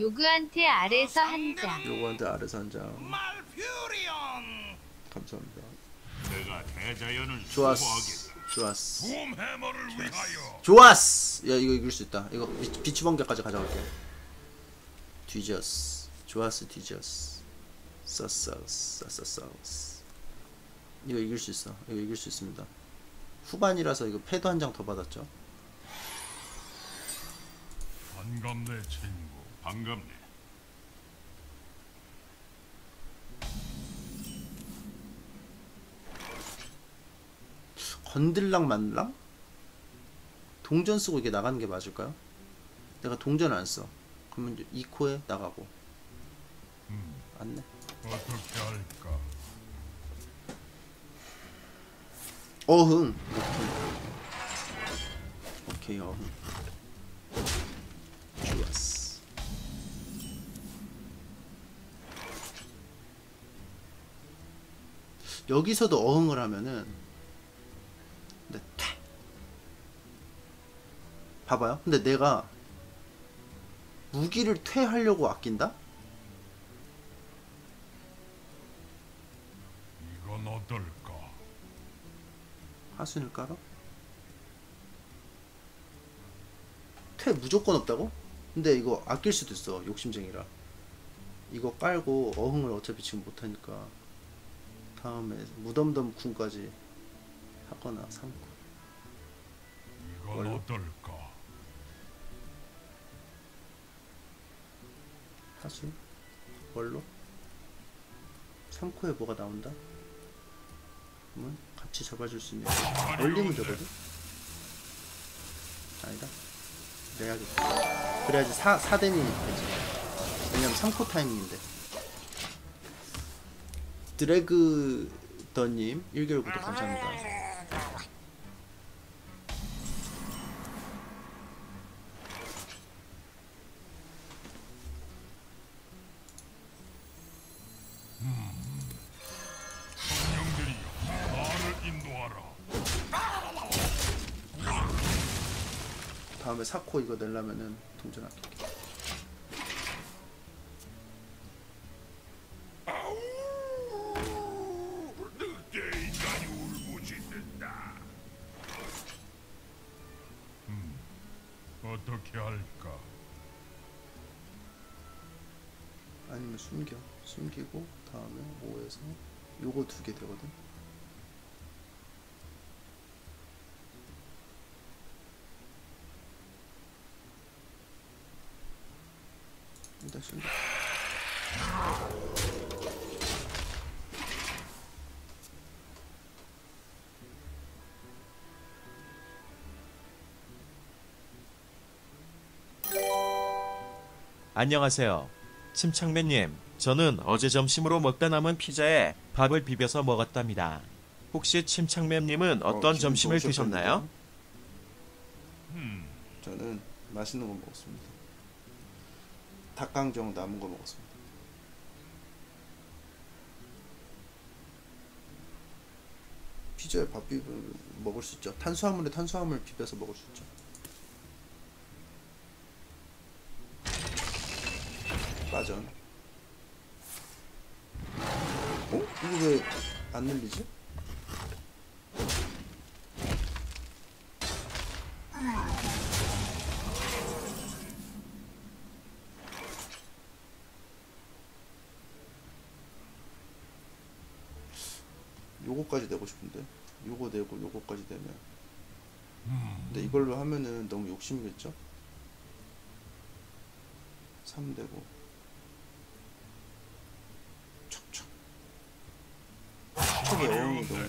요그한테 아래서 한 장. 요거한테 아래서 한 장. 말퓨리온 감사합니다. 내가 대자연을 좋았어. 좋았어. 위하여 좋았어. 야 이거 이길 수 있다. 이거 비- 비추 번개까지 가져갈게. 뒤졌어. 좋았어 뒤졌어. 썼어 썼어 썼어. 이거 이길 수 있어. 이거 이길 수 있습니다. 후반이라서 이거 패드 한 장 더 받았죠. 반갑네 친구 반갑네 건들랑 만랑? 동전 쓰고 이게 나가는 게 맞을까요? 내가 동전 안 써. 그러면 이제 2코에 나가고. 음 안네. 어떻게 할까 어흥. 오케이 어흥. 좋았어. 여기서도 어흥을 하면은 네, 퇴. 봐봐요. 근데 내가 무기를 퇴하려고 아낀다? 이건 어떨까 하순을 깔아? 퇴 무조건 없다고? 근데 이거 아낄 수도 있어 욕심쟁이라 이거 깔고 어흥을 어차피 지금 못하니까 다음에 무덤덤 쿵까지 하거나 삼고 이건? 어떨까 하순 뭘로? 3코에 뭐가 나온다? 그러면 같이 잡아줄 수 있는 얼리면 되거든? 아니다 그래야겠다 그래야지 4, 4대니 되지 왜냐면 3코 타이밍인데 드래그 더님 1개월 구독 감사합니다. 인도하라 다음에 4코 이거 내려면은 동전 아낄게 개 되거든 일단 숨겨 안녕하세요. 침착맨님, 저는 어제 점심으로 먹다 남은 피자에 밥을 비벼서 먹었답니다. 혹시 침착맨님은 어떤 기분 점심을. 드셨나요? 음 저는 맛있는 거 먹었습니다 닭강정 남은 거 먹었습니다 피자에 밥 비벼 먹을 수 있죠 탄수화물에 탄수화물 비벼서 먹을 수 있죠 빠전 어? 이거 왜안 늘리지? 요거까지 내고 싶은데 요거 내고 요거까지 내면 근데 이걸로 하면은 너무 욕심이겠죠? 3 되고 척척 척척이 어영이 너무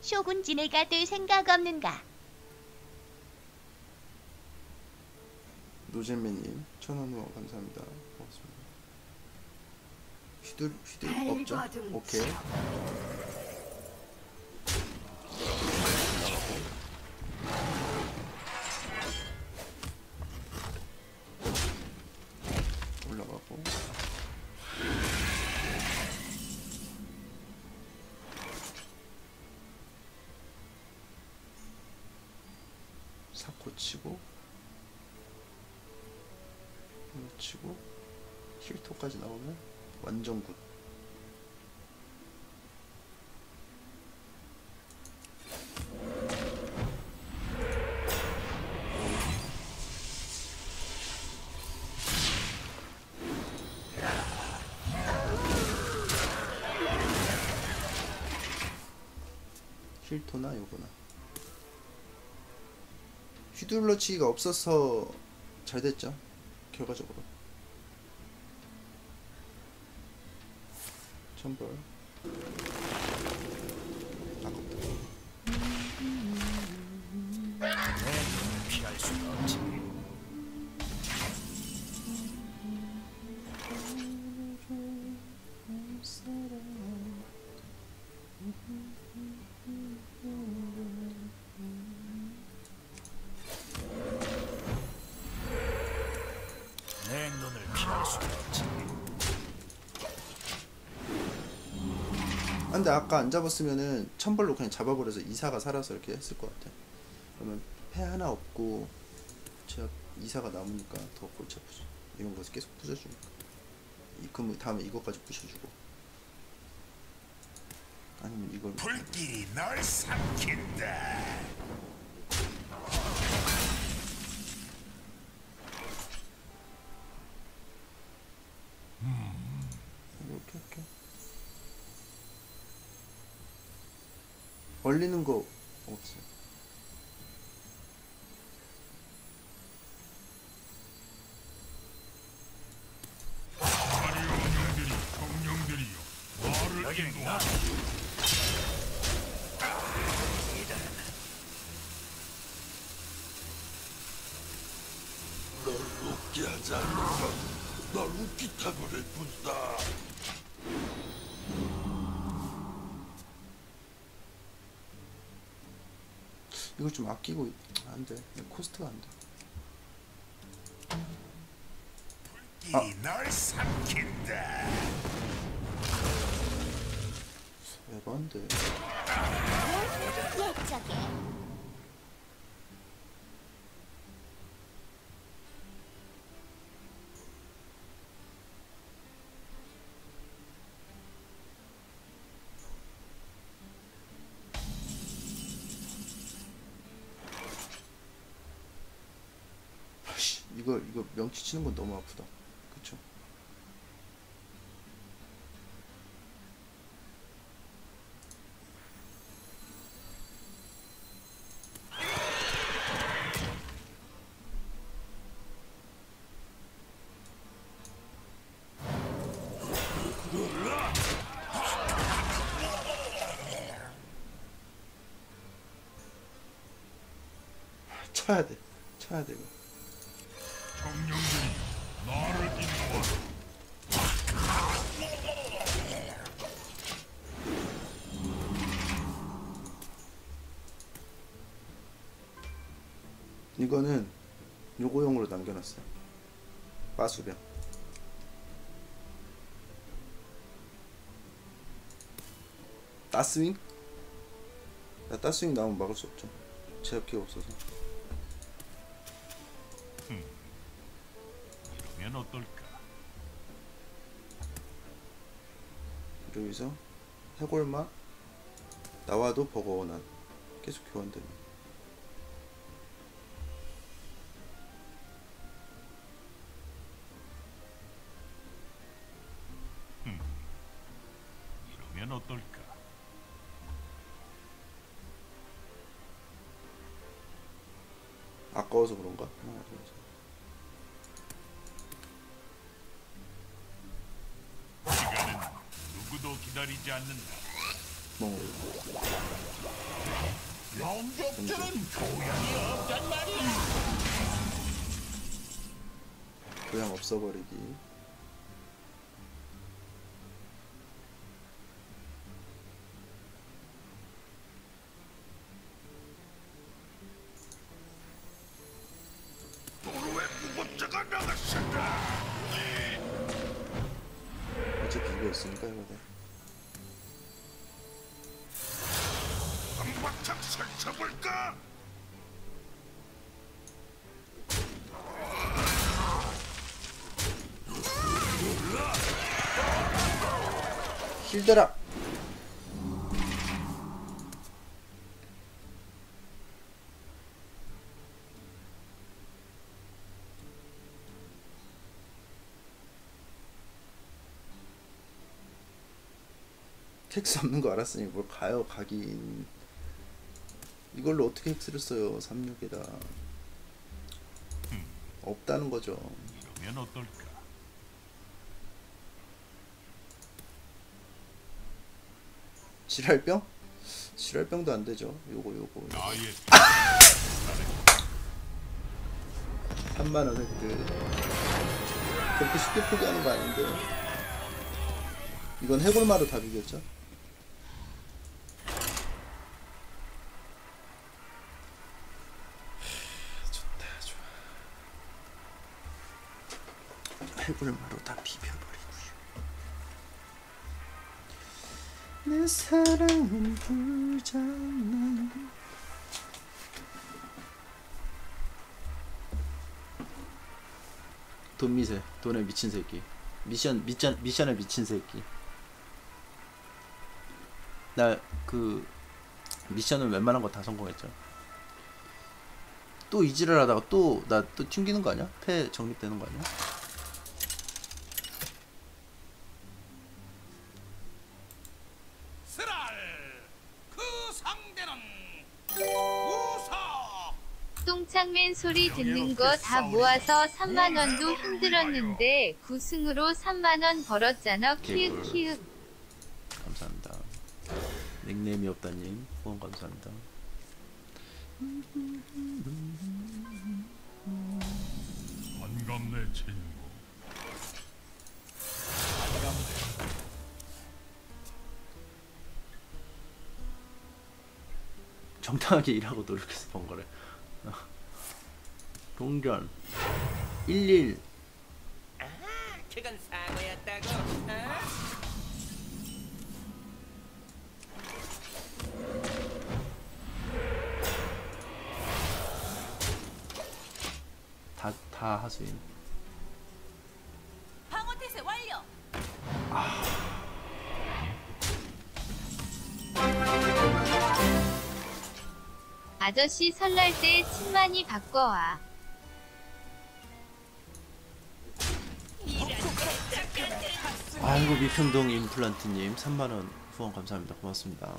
쇼군 지네가 될 생각 없는가? 노잼매님 천원 후원 감사합니다. 고맙습니다. 휘둘 휘둘 없죠? 오케이 힐토나 요거나. 휘둘러치기가 없어서 잘 됐죠? 결과적으로. 천벌 근데 아까 안 잡았으면은 천벌로 그냥 잡아버려서 이사가 살아서 이렇게 했을 것 같아. 그러면 패 하나 없고 제가 이사가 남으니까 더 골치 아프죠 이런 거 계속 부셔주니까. 이, 그럼 다음에 이것까지 부셔주고. 아니면 이걸 불길이 널 삼킨다. 이렇게 할게. 얼리는 거 인도하라. 널 웃게 하지 않는 건널 웃기다 버릴 뿐이다. 이걸 좀 아끼고 안 돼. 코스트가 안 돼. 불길이 널 삼킨다. 에반데. 옛적에 아씨, 이거 명치 치는 건 너무 아프다. 그쵸? 쳐야 돼. 쳐야 돼 이거. 이거는 요거용으로 남겨놨어요. 마수병. 따스윙? 나 따스윙 나오면 막을 수 없죠. 제압기가 없어서. 이러면 어떨까? 여기서 해골마 나와도 버거워난 계속. 이 아까워서 그런가? 시간은 누구도 기다리지 않는다. 멍. 영족들은 교양이 없단 말이야. 교양 없어버리기. 실드라. 텍스 없는 거 알았으니 뭘 가요 가긴 이걸로 어떻게 헥스를 써요 36에다? 없다는 거죠. 그러면 어떨까? 지랄병? 지랄병도 안 되죠 요거 요거 요거. 나의 3만 원 획득 그렇게 쉽게 포기하는 거 아닌데 이건 해골마루 다 비겼죠? 좋다 좋아 해골마루 다 비벼 내 사랑은 불장난 돈 미세 돈에 미친 새끼 미션 미션 미션에 미친 새끼 나 그 미션을 웬만한 거 다 성공했죠 또 이지랄 하다가 또 나 또 튕기는 거 아니야? 패 정립되는 거 아니야? 스랄 그 상대는 우사 똥창맨 소리 듣는 거 다 모아서 3만 원도 힘들었는데 9승으로 3만 원 벌었잖아. 키읔 키읔. 감사합니다 닉네임이 없다님 후원 감사합니다 반갑네 친구. 정당하게 일하고 노력해서 번 거래 동전 11 그건 사고였다고. 어? 다, 다 하수인 방어 태세 완료. 아 저씨 설날 때 침만이 바꿔와. 아이고 미평동 임플란트님 3만원 후원 감사합니다 고맙습니다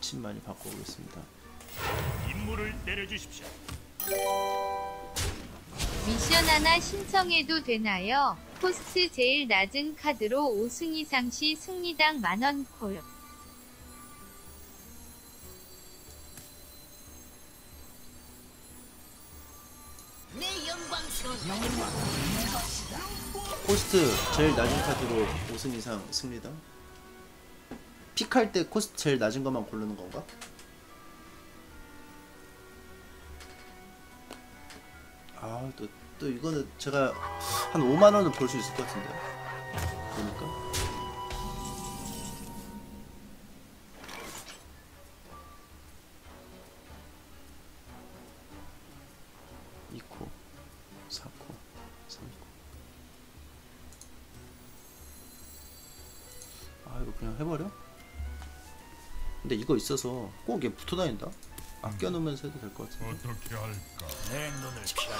침 많이 바꿔보겠습니다 임무를 내려주십시오. 미션 하나 신청해도 되나요? 코스트 제일 낮은 카드로 5승 이상 시 승리당 만원 콜. 코스트 제일 낮은 카드로 5승 이상 승리다? 픽할 때 코스트 제일 낮은 것만 고르는 건가? 아또 또 이거는 제가 한 5만 원은 벌수 있을 것 같은데. 보니까 있어서 꼭 얘 붙어 다닌다? 아껴 놓으면서 해도 될 것 같은데 어떻게 할까? 내 눈을 피할.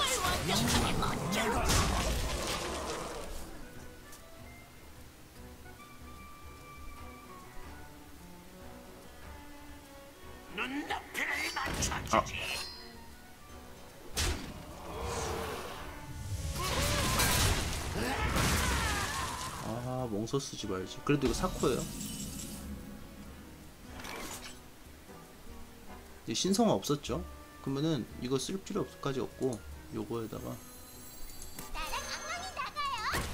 아 멍서 쓰지 말지 그래도 이거 4코예요 신성화 없었죠. 그러면은 이거 쓸 필요까지 없고 요거에다가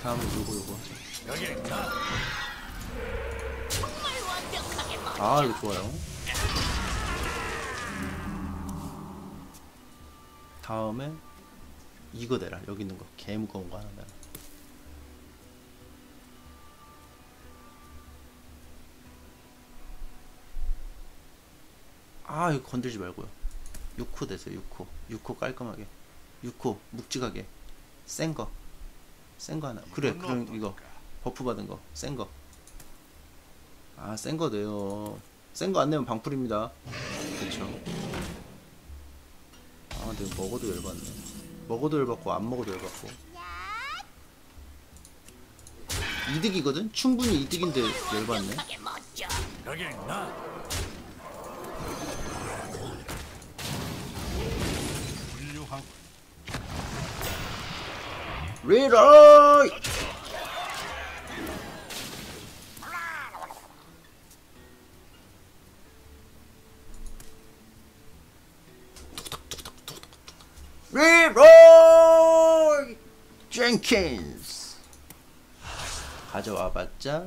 다음에 요거 요거. 아 이거 좋아요. 다음에 이거 내라. 여기 있는 거. 개 무거운 거 하나 내라 아 이거 건들지 말고요 6호 되세요 6호 6호 깔끔하게 6호 묵직하게 센 거 센 거 하나 그래 그럼 이거 버프 받은 거 센 거 아, 센거 내요. 센 거 안 내면 방풀입니다. 그쵸. 아, 근데 먹어도 열받네. 먹어도 열받고, 안 먹어도 열받고. 이득이거든? 충분히 이득인데 열받네. 리로이! 리로이! 젠킨스 가져와봤자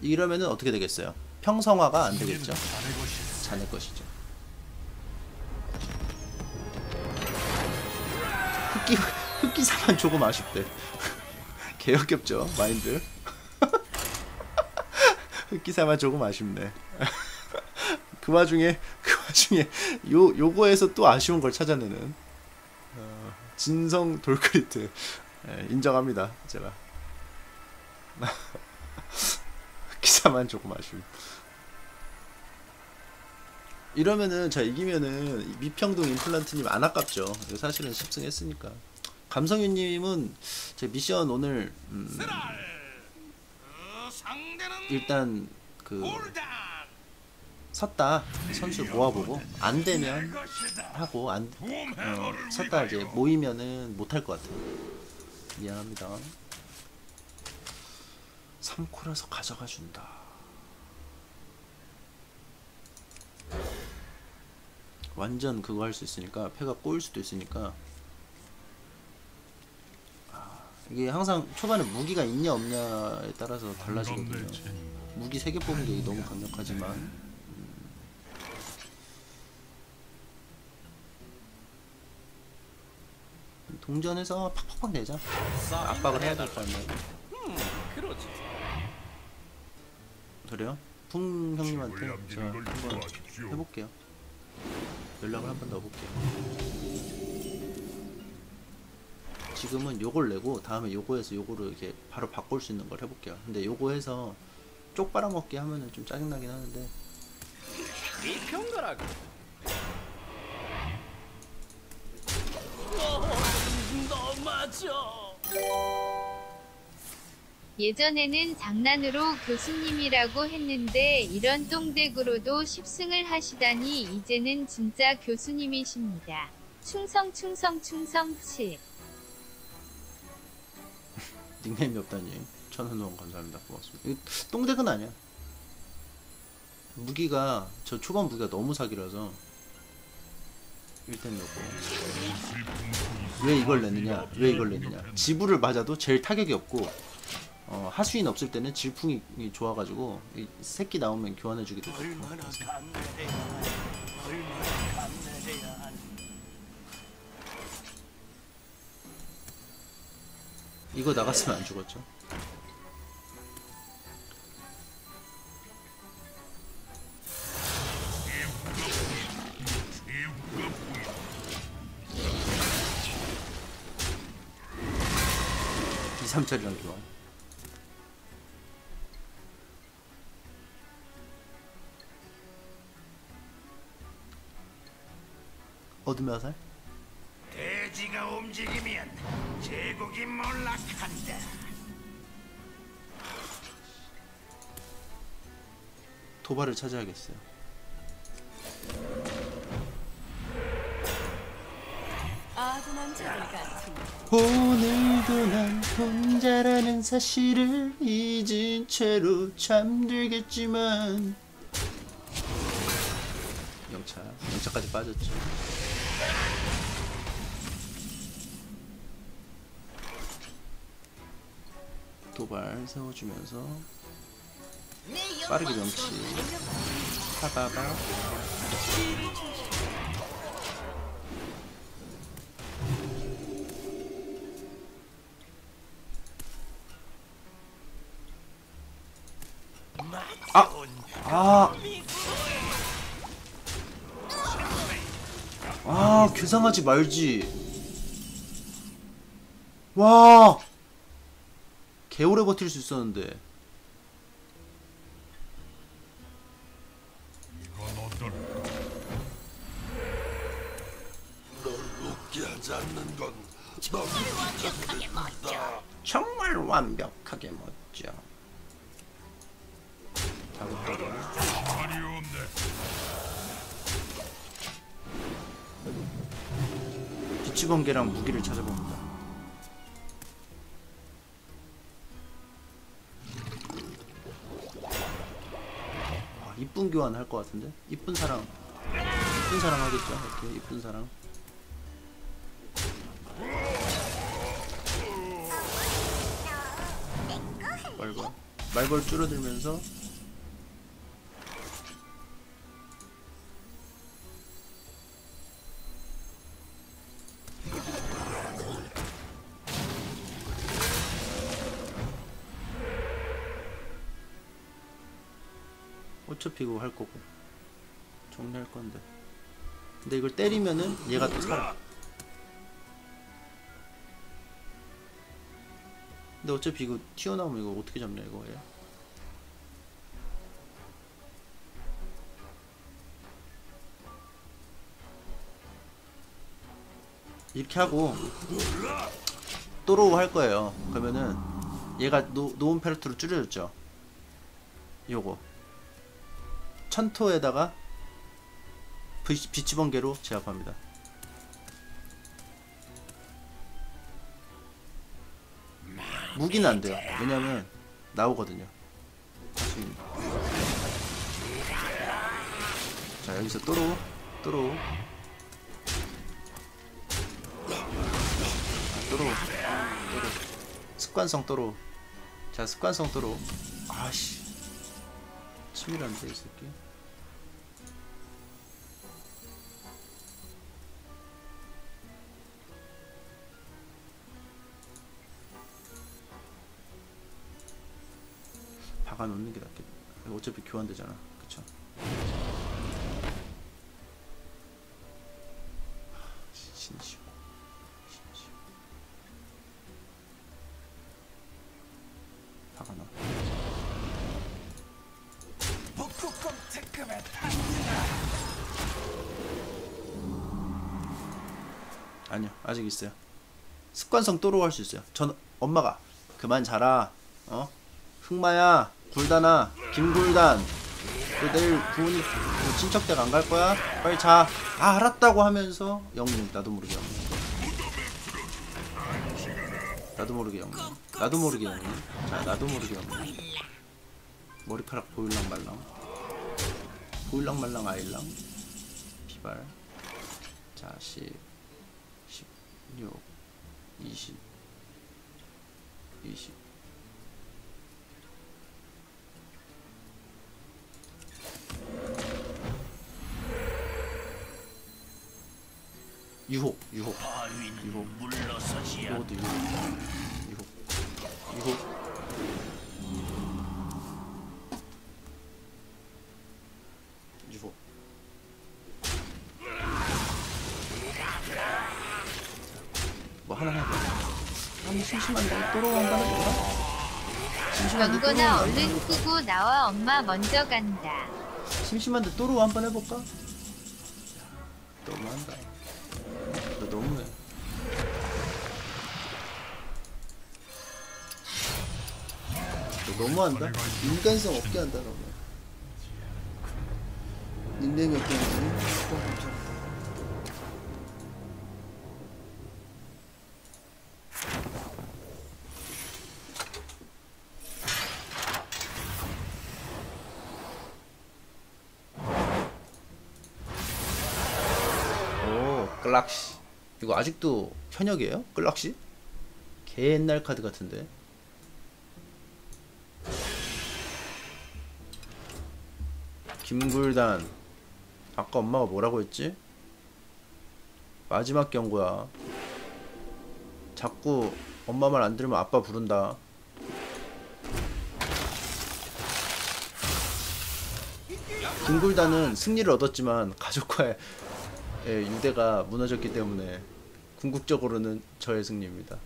이러면은 어떻게 되겠어요? 평성화가 안 되겠죠? 자네 것이 자네 것이죠. 흑기 흑기사만 조금 아쉽대. 개역겹죠 마인드. 흑기사만 조금 아쉽네. 그 와중에 그 와중에 요 요거에서 또 아쉬운 걸 찾아내는 어, 진성 돌크리트 예, 인정합니다 제가. 흑기사만 조금 아쉬움. 이러면은 자 이기면은 미평동 임플란트님 안 아깝죠. 사실은 10승 했으니까. 감성윤님은 제 미션 오늘 음, 일단 그 섰다 선수 모아보고 안 되면 하고 안 어, 섰다 이제 모이면은 못할 것 같아요. 미안합니다. 3코라서 가져가 준다. 완전 그거 할 수 있으니까 패가 꼬일 수도 있으니까 아, 이게 항상 초반에 무기가 있냐 없냐에 따라서 달라지거든요. 무기 3개 뽑은 게 너무 강력하지만 음. 동전에서 팍팍팍 내자. 압박을 해야 될거 아니에요. 그러지. 그래요? 풍 형님한테 제가 한번. 해볼게요. 연락을 한번 넣어볼게요. 지금은 요걸 내고 다음에 요거에서 요거를 이렇게 바로 바꿀 수 있는 걸 해볼게요. 근데 요거 해서 쪽 빨아먹기 하면은 좀 짜증나긴 하는데 이 평가라고. 너 맞아. 예전에는 장난으로 교수님이라고 했는데 이런 똥대구로도 10승을 하시다니 이제는 진짜 교수님이십니다. 충성 충성 충성 7. 닉네임이 없다니 천원 후원 감사합니다. 고맙습니다. 이거 똥대근 아니야. 무기가 저 초반 무기가 너무 사기라서 일단 요거 왜 이걸 내느냐 왜 이걸 내느냐 지불을 맞아도 제일 타격이 없고 어, 하수인 없을 때는 질풍이 좋아가지고 이 새끼 나오면 교환해주기도 좋고 얼마나 감내해야 하니 얼마나 감내해야 하니 이거 나갔으면 안 죽었죠 이 3짜리랑 교환 어둠의 화살? 돼지가 움직이면 제국이 몰락한다. 도발을 찾아야겠어요. 오늘도 난 혼자라는 사실을 잊은 채로 잠들겠지만 영차 영차까지 빠졌죠 도발 세워주면서 내 빠르게 명치. 파바바 아! 아! 아, 괴상하지 말지. 와! 개오래 버틸 수 있었는데. 정말 완벽하게 멋져. 비치번개랑 무기를 찾아봅니다. 이쁜 교환 할 것 같은데? 이쁜 사랑. 이쁜 사랑 하겠죠? 이렇게 이쁜 사랑. 말벌. 말벌 줄어들면서 어차피 이거 할 거고. 정리할 건데. 근데 이걸 때리면은 얘가 또 살아. 근데 어차피 이거 튀어나오면 이거 어떻게 잡냐 이거 얘. 이렇게 하고 또로우 할 거예요. 그러면은 얘가 노, 노온 페르트로 줄여줬죠. 요거 천토에다가 비- 비치 번개로 제압합니다. 무기는 안 돼요. 왜냐면 나오거든요. 자 여기서 또로 또로 또로 습관성 또로 자 습관성 또로 아씨 치밀한데 이 새끼 박아 놓는 게 낫겠다 어차피 교환되잖아. 그쵸 아직 있어요. 습관성 또로 할 수 있어요. 전 엄마가 그만 자라. 어? 흑마야. 굴단아 김굴단. 너 내일 부모님 그 친척 댁 안 갈 거야? 빨리 자 아 알았다고 하면서 영능 나도 모르게 영능 나도 모르게 영능 나도 모르게 영능 자 나도 모르게 영능 머리카락 보일랑 말랑. 보일랑 말랑 아일랑. 비발. 자 10, 16, 20, 20. 유혹, 유혹, 유혹. 이것도 유혹, 유혹. 유혹. 뭐 하나 해봐. 심심한데 또로 한번 해볼까? 한번 얼른 끄고 나와 엄마 먼저 간다. 심심한데 또로 한번 해볼까? 너무한다. 너 너무해. 너 너무한다. 인간성 없게 한다 너무. 오, 끌락시. 이거 아직도 현역이에요? 끌락시? 개 옛날 카드 같은데. 김굴단. 아까 엄마가 뭐라고 했지? 마지막 경고야. 자꾸 엄마 말 안 들으면 아빠 부른다. 김굴단은 승리를 얻었지만 가족과의 예, 유대가 무너졌기 때문에 궁극적으로는 저의 승리입니다.